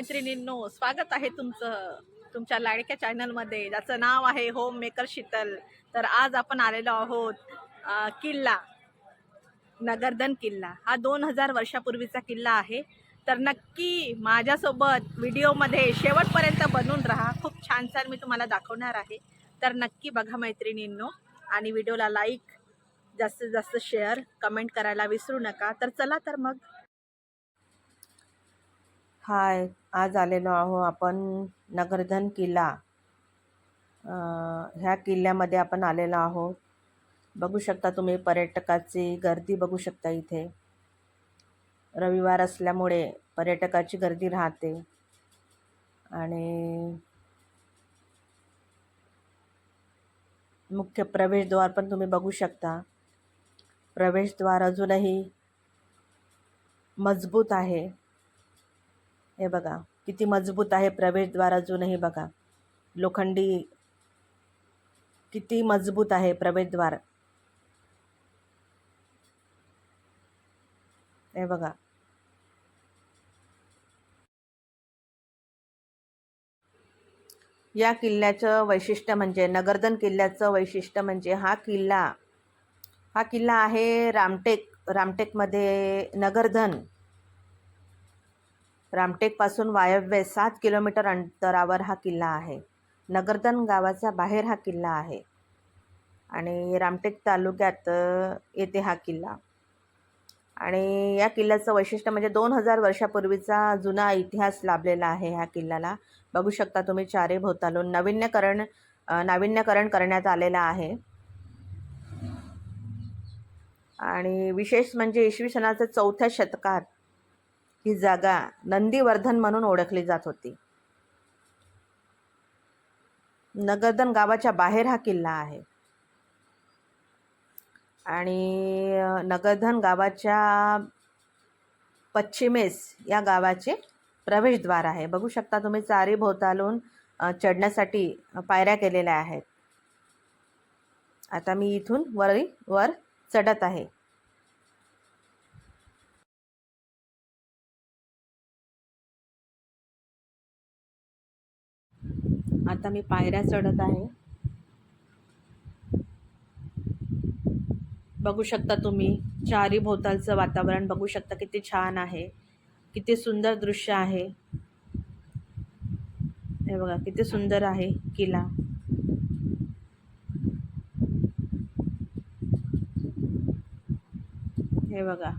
मैत्रिणींनो स्वागत आहे तुमचं तुमच्या लाडक्या चॅनलमध्ये ज्याचं नाव आहे होम मेकर शीतल. तर आज आपण आलेलो आहोत किल्ला नगरधन किल्ला. हा दोन हजार वर्षापूर्वीचा किल्ला आहे. तर नक्की माझ्यासोबत व्हिडिओमध्ये शेवटपर्यंत बनून राहा. खूप छान छान मी तुम्हाला दाखवणार आहे. तर नक्की बघा मैत्रिणींनो. आणि व्हिडिओला लाईक जास्तीत जास्त शेअर कमेंट करायला विसरू नका. तर चला तर मग हाय आज आलेलो आहो आपण नगरधन किल्ला. ह्या किल्ल्यामध्ये आपण आलेलो आहोत. बघू शकता तुम्ही पर्यटकाची गर्दी बघू शकता इथे. रविवार असल्यामुळे पर्यटकाची गर्दी राहते. आणि मुख्य प्रवेशद्वार पण तुम्ही बघू शकता. प्रवेशद्वार अजूनही मजबूत आहे. हे बघा किती मजबूत आहे प्रवेशद्वार अजूनही बघा. लोखंडी किती मजबूत आहे प्रवेशद्वार. हे बघा. या किल्ल्याचं वैशिष्ट्य म्हणजे नगरधन किल्ल्याचं वैशिष्ट्य म्हणजे हा किल्ला. हा किल्ला आहे रामटेक रामटेकमध्ये नगरधन. रामटेकपासून वायव्य सात किलोमीटर अंतरावर हा किल्ला आहे. नगरधन गावाचा बाहेर हा किल्ला आहे. आणि रामटेक तालुक्यात येते हा किल्ला. आणि या किल्ल्याचं वैशिष्ट्य म्हणजे दोन हजार वर्षापूर्वीचा जुना इतिहास लाभलेला आहे ह्या किल्ल्याला. बघू शकता तुम्ही चारे भोवतालून नवीन्यकरण नाविन्यकरण करण्यात आलेलं आहे. आणि विशेष म्हणजे इसवी सनाच्या चौथ्या शतकात ही जागा नंदीवर्धन म्हणून ओळखली जात होती. नगरधन गावाच्या बाहेर हा किल्ला आहे. आणि नगरधन गावाच्या पश्चिमेस या गावाचे प्रवेशद्वार आहे. बघू शकता तुम्ही चारी भोवतालून चढण्यासाठी पायऱ्या केलेल्या आहेत. आता मी इथून वरी वर चढत आहे. आता मी पायऱ्या चढत आहे. बघू शकता तुम्ही चारी भोवतालचं वातावरण बघू शकता किती छान आहे किती सुंदर दृश्य आहे. हे बघा किती सुंदर आहे किल्ला. हे बघा.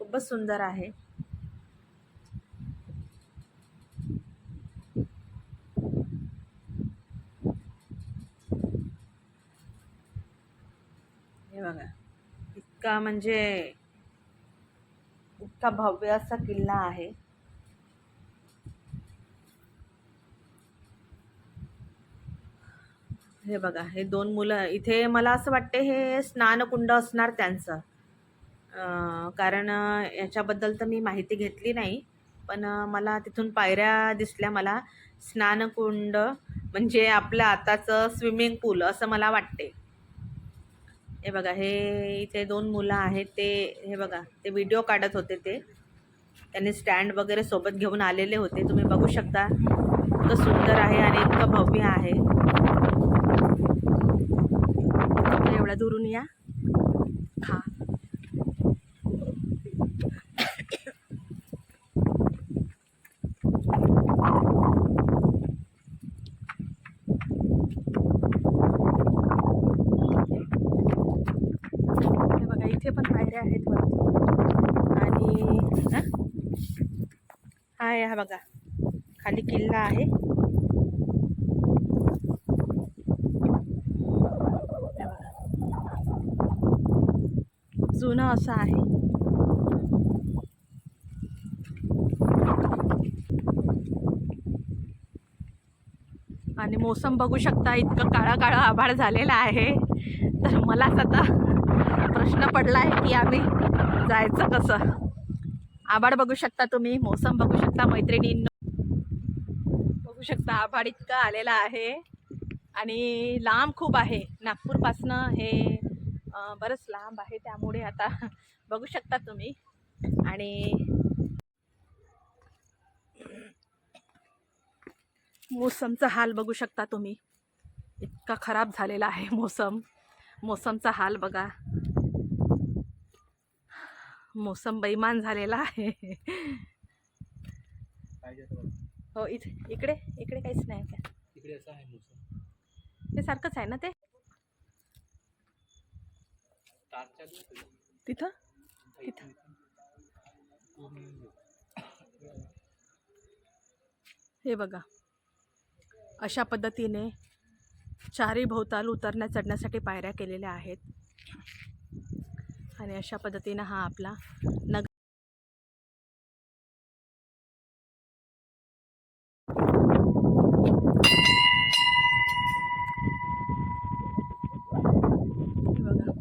खूपच सुंदर आहे हे बघा इतका म्हणजे इतका भव्य असा किल्ला आहे. हे बघा हे दोन मुलं इथे मला असं वाटते हे स्नानकुंड असणार त्यांचं. कारण याच्याबद्दल तर मी माहिती घेतली नाही पण मला तिथून पायऱ्या दिसल्या मला. स्नानकुंड म्हणजे आपलं आताचं स्विमिंग पूल असं मला वाटते. हे बघा हे इथे दोन मुलं आहेत ते हे बघा ते व्हिडिओ काढत होते ते. त्यांनी स्टँड वगैरे सोबत घेऊन आलेले होते. तुम्ही बघू शकता इतकं सुंदर आहे आणि इतकं भव्य आहे. तर एवढ्या दुरून या. हा हे बघा इथे पण पायऱ्या आहेत वरती. आणि हा? आहे हा बघा. खाली किल्ला आहे. जुनं असं आहे. आणि मोसम बघू शकता इतकं काळा काळा आभाळ झालेला आहे. तर मलाच आता प्रश्न पडला आहे की आम्ही जायचं कसं? आभाळ बघू शकता तुम्ही मोसम बघू शकता मैत्रिणींना बघू शकता आभाळ इतकं आलेला आहे. आणि लांब खूप आहे. नागपूरपासनं हे बरंच लांब आहे त्यामुळे आता बघू शकता तुम्ही. आणि मोसमचा हाल बघू शकता तुम्ही. इतका खराब झालेला आहे मोसम. मोसमचा हाल बघा. मोसम बैमान झालेला आहे. हो इथे इकडे इकडे काहीच नाही का तिकडे असं आहे मोसम. ते सारखंच आहे ना ते? तिथं? पूर्ण हे बघा. अशा पद्धतीने चारही भोवताल उतरण्या चढण्यासाठी पायऱ्या केलेल्या आहेत. आणि अशा पद्धतीनं हा आपला नग बघा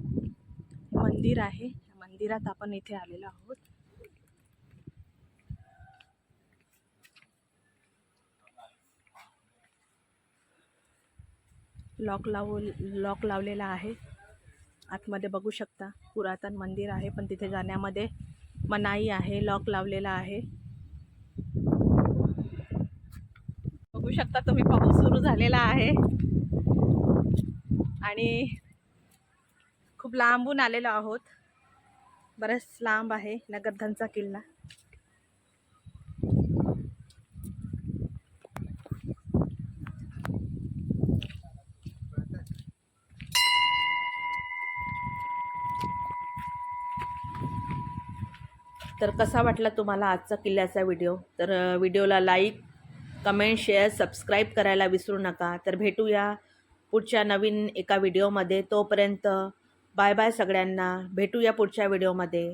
मंदिर आहे. या मंदिरात आपण इथे आलेलो आहोत. लॉक लाव लॉक लावलेला आहे. आतमध्ये बघू शकता पुरातन मंदिर आहे पण तिथे जाण्यामध्ये मनाई आहे लॉक लावलेला आहे. बघू शकता तुम्ही पाऊस सुरू झालेला आहे. आणि खूप लांबून आलेलो आहोत. बरंच लांब आहे नगरधनचा किल्ला. तर कसा वाटला तुम्हाला आजचा किल्ल्याचा व्हिडिओ? तर व्हिडिओला लाईक कमेंट शेअर सबस्क्राईब करायला विसरू नका. तर भेटूया पुढच्या नवीन एका व्हिडिओमध्ये. तोपर्यंत बाय बाय सगळ्यांना. भेटूया पुढच्या व्हिडिओमध्ये.